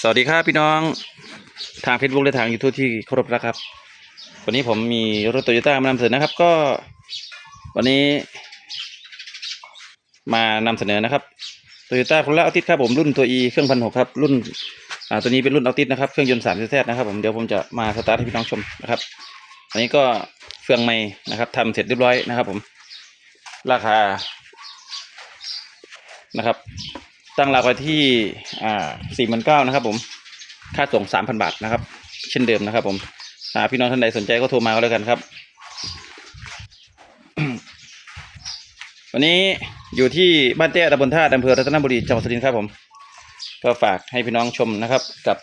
สวัสดีครับพี่น้องทางเฟซบุ๊กและทางยูทูบที่เคารพนะครับ วันนี้ผมมีรถโตโยต้ามานำเสนอนะครับ ก็ วันนี้ มานำเสนอนะครับโตโยต้าโค r ล่าอัลติสครับผมรุ่นตัว E เครื่องพันหกครับ รุ่นอ่าตัวนี้เป็นรุ่นเอัลติสนะครับ เครื่องยนต์สามซีแนะครับผมเดี๋ยวผมจะมาสตาร์ทให้พี่น้องชมนะครับ อันนี้ก็เฟืองไม้นะครับทำเสร็จเรียบร้อยนะครับ ผม ราคานะครับ ตั้งราคาไว้ที่อ่าสี่หมื่นเก้านะครับ ผม ค่าส่งสามพันบาทนะครับ เช่นเดิมนะครับ ผมอ่าพี่น้องท่านใดสนใจก็โทรมาก็แล้วกันครับ วันนี้อยู่ที่บ้านเต้ตำบลท่าอำเภอรัตนบุรีจังหวัดสุรินทร์ครับผม ก็ฝากให้พี่น้องชมนะครับ กับ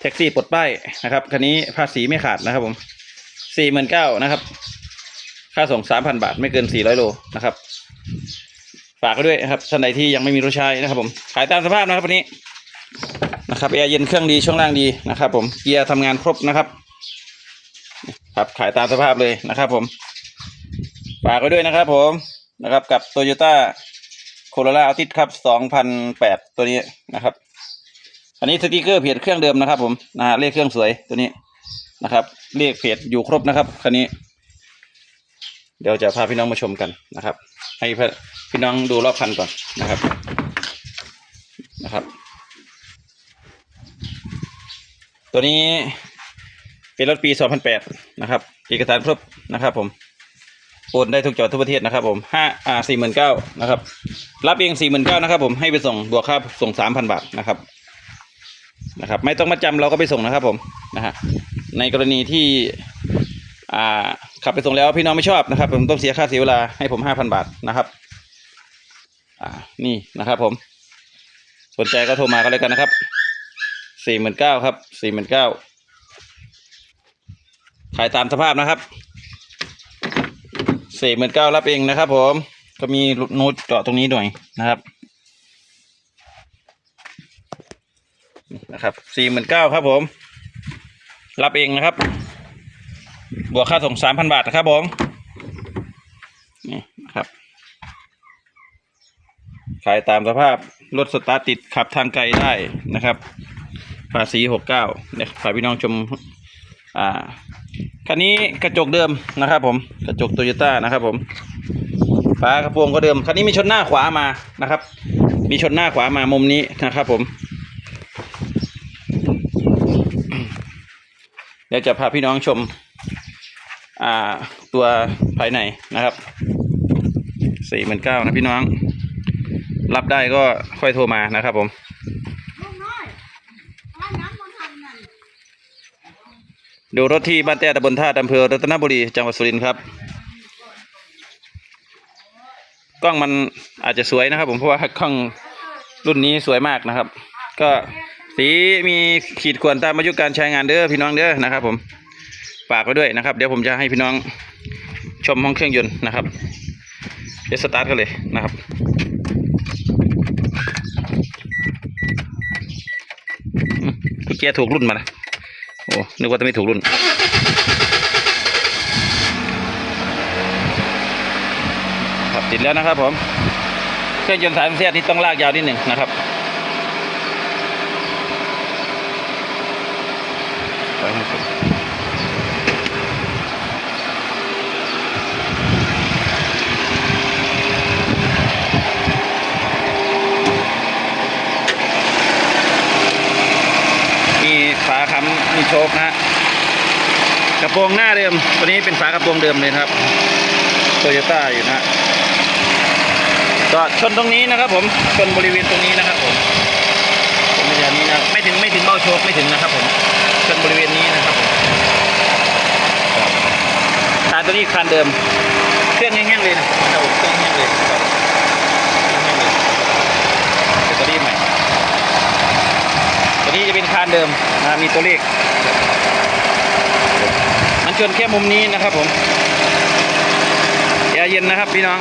แท็กซี่ปลดป้ายนะครับคันนี้ภาษีไม่ขาดนะครับ ผมสี่หมื่นเก้านะครับ ค่าส่งสามพันบาทไม่เกินสี่ร้อยโลนะครับ ฝากไว้ด้วยนะครับท่านใดที่ยังไม่มีรถใช้นะครับผมขายตามสภาพนะครับวันนี้นะครับแอร์เย็นเครื่องดีช่วงล่างดีนะครับ ผมเกียร์ทำงานครบนะครับ ครับขายตามสภาพเลยนะครับ ผมฝากไว้ด้วยนะครับ ผมนะครับกับโตโยต้าโคโรล่าอัลติสครับสองพันแปดตัวนี้นะครับอันนี้สติกเกอร์เพจเครื่องเดิมนะครับ ผมนะฮะเลขเครื่องสวยตัวนี้นะครับเลขเพจอยู่ครบนะครับคันนี้ เดี๋ยวจะพาพี่น้องมาชมกันนะครับ ให้พี่น้องดูรอบคันก่อนนะครับนะครับ ตัวนี้เป็นรถปี 2008 นะครับ เอกสารครบนะครับผมโอนได้ทุกจังหวัดทุกประเทศนะครับผมห้าอ่าสี่หมื่นเก้านะครับ รับเองสี่หมื่นเก้านะครับผม ให้ไปส่ง บวกค่าส่งสามพันบาทนะครับ นะครับ ไม่ต้องมาจำเราก็ไปส่งนะครับผม นะฮะ ในกรณีที่ อ่า ขับไปส่งแล้วพี่น้องไม่ชอบนะครับ ผมต้องเสียค่าเสียเวลาให้ผมห้าพันบาทนะครับ อ่านี่นะครับ ผม สนใจก็โทรมาก็เลยกันนะครับสี่หมื่นเก้าครับสี่หมื่นเก้าขายตามสภาพนะครับสี่หมื่นเก้ารับเองนะครับ ผมก็มีโน้ตเจาะตรงนี้หน่อยนะครับนะครับสี่หมื่นเก้าครับผม รับเองนะครับ บวกค่าส่งสามพันบาทนะครับผมนี่นะครับ ขายตามสภาพรถสตาร์ติดขับทางไกลได้นะครับ ภาษีหกเก้าเนี่ยฝากพี่น้องชมอ่าคันนี้กระจกเดิมนะครับ ผมกระจกโตโยต้านะครับ ผมฝากระโปรงก็เดิมคันนี้มีชนหน้าขวามานะครับ มีชนหน้าขวามามุมนี้นะครับ ผม เดี๋ยวจะพาพี่น้องชม ตัวภายในนะครับสี่หมื่นเก้านะพี่น้อง รับได้ก็ค่อยโทรมานะครับผมลูกน้อยว่าน้ำมันทำนั่นดูรถที่บ้านแต้ตำบลท่าอำเภอรัตนบุรีจังหวัดสุรินทร์ครับ กล้องมันอาจจะสวยนะครับ ผมเพราะว่ากล้องรุ่นนี้สวยมากนะครับ ก็สีมีขีดข่วนตามอายุการใช้งานเด้อพี่น้องเด้อนะครับผม ฝากไว้ด้วยนะครับ เดี๋ยวผมจะให้พี่น้องชมห้องเครื่องยนต์นะครับเดี๋ยวสตาร์ทกันเลยนะครับอืมกุญแจถูกรุ่นมานะโอ้นึกว่าจะไม่ถูกรุ่นครับติดแล้วนะครับผมเครื่องยนต์สายเสียดนี่ต้องลากยาวนิดหนึ่งนะครับไปให้สุดมีฝาค้ำมีโชคนะกระโปรงหน้าเดิม ตัวนี้เป็นฝากระโปรงเดิมเลยครับโตโยต้าอยู่นะก็ชนตรงนี้นะครับ ผมชนบริเวณตรงนี้นะครับผมบริเวณนี้นะไม่ถึงไม่ถึงเบ้าโชคไม่ถึงนะครับ ผมชนบริเวณนี้นะครับผมคาตัวนี้คานเดิม เครื่องแห้งๆเลยนะครับผมเครื่องแห้งเลยครับแงเลยเดี๋ยวตัวนี้ใหม่ตัวนี้จะเป็นคานเดิมนะมีตัวเลข มันชนแค่มุมนี้นะครับผมแอร์เย็นนะครับพี่น้อง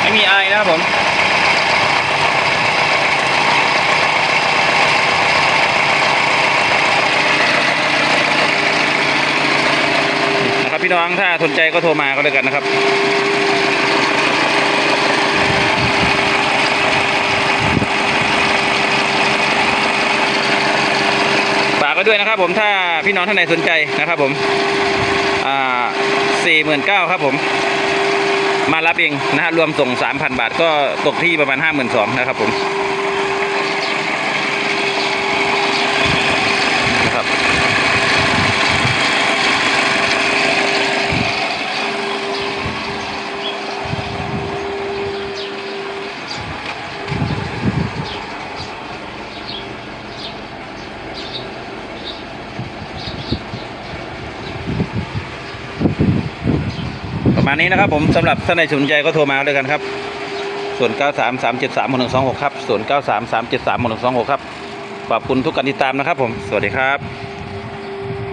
ไม่มีไอนะครับผมนะครับพี่น้องถ้าสนใจก็โทรมาก็แล้วกันนะครับ ว้ด้วยนะครับ ผมถ้าพี่น้องท่านไหนสนใจนะครับ ผมอ่าสี่หมื่นเก้าครับผม มารับเองนะฮะรวมส่งสามพันบาทก็ตกที่ประมาณห้าหมื่นสองนะครับผมนะครับ ประ มาณนี้นะครับผมสำหรับท่านใดสนใจก็โทรมาเลยกันครับส่วน 9 3 3 7 3 1 2 6 ครับส่วน 9 3 3 7 3 1 2 6 ครับขอบคุณทุกการติดตามนะครับผมสวัสดีครับ